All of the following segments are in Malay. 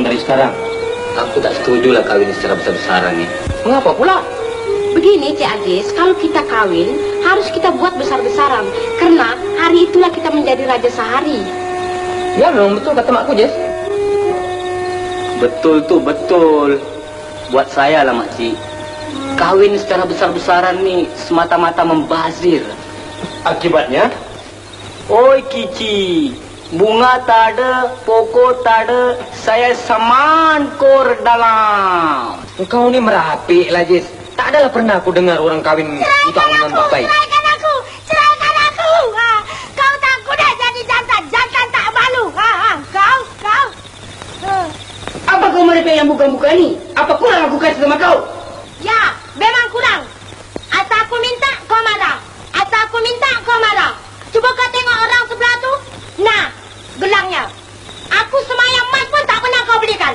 uang dari sekarang. Aku tak setuju lah kawin secara besar-besaran ni. Mengapa pula? Begini Cik Aziz, kalau kita kawin harus kita buat besar-besaran karena hari itulah kita menjadi raja sehari. Ya memang betul kata makku Jess. Betul tu betul. Buat saya lah makcik. Kawin secara besar-besaran ni semata-mata membazir. Akibatnya? Oi Kici, bunga tak ada, pokok tak ada, saya saman kor dalam. Engkau ni merapik lah Jess. Tak adalah pernah aku dengar orang kawin untuk omongan baik. Ceraikan aku! Ceraikan aku! Ha, kau tak kuda jadi jantan, jantan tak malu. Ha, ha, kau, kau. Ha. Apa kau merepek yang bukan-bukan ni? Apa kurang aku kasih sama kau? Ya, memang kurang. Asal aku minta, kau marah. Asal aku minta, kau marah. Cuba kau tengok orang sebelah tu. Nah, gelangnya. Aku semayang emas pun tak pernah kau belikan.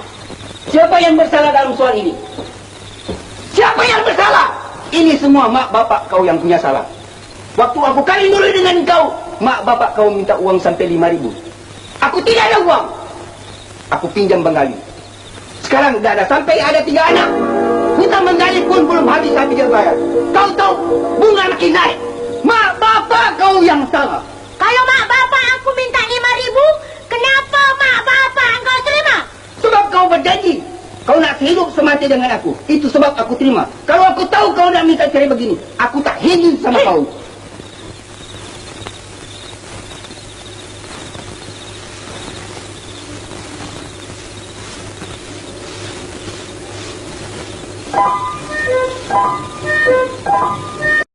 Siapa yang bersalah dalam soal ini? Siapa yang bersalah? Ini semua mak bapak kau yang punya salah. Waktu aku kawin dulu dengan kau, mak bapak kau minta uang sampai lima ribu. Aku tidak ada uang. Aku pinjam Bengali. Sekarang dah ada sampai ada tiga anak. Hutang Bengali pun belum habis habis dia bayar. Kau tahu bunga makin naik. Kau nak hidup semati dengan aku. Itu sebab aku terima. Kalau aku tahu kau nak minta cerai begini, aku tak hidup sama kau.